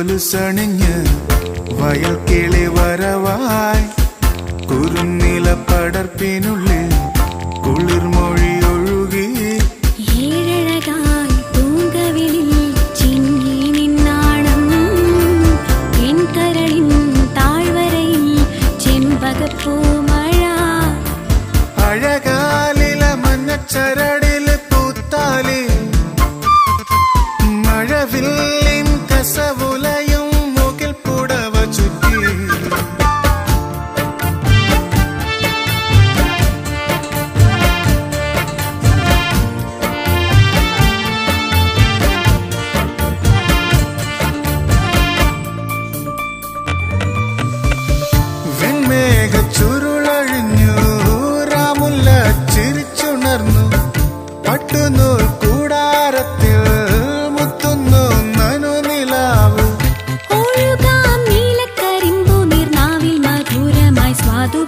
കൊലുസണിഞ്ഞ് വയൽ കിളി വരവായി. കുറുനില പടർപ്പിനുള്ളിൽ കുളിർമൊഴി ഒഴുകി. ഏഴഴകായി പൂങ്കവിളിൽ നിന്നാണം എൻ കരളിൻ അഴകാലില മഞ്ഞച്ചരടിൽ പൂത്താലി. താരത്തിൽ നീർനാവിൽ മധുരമായി സ്വാദു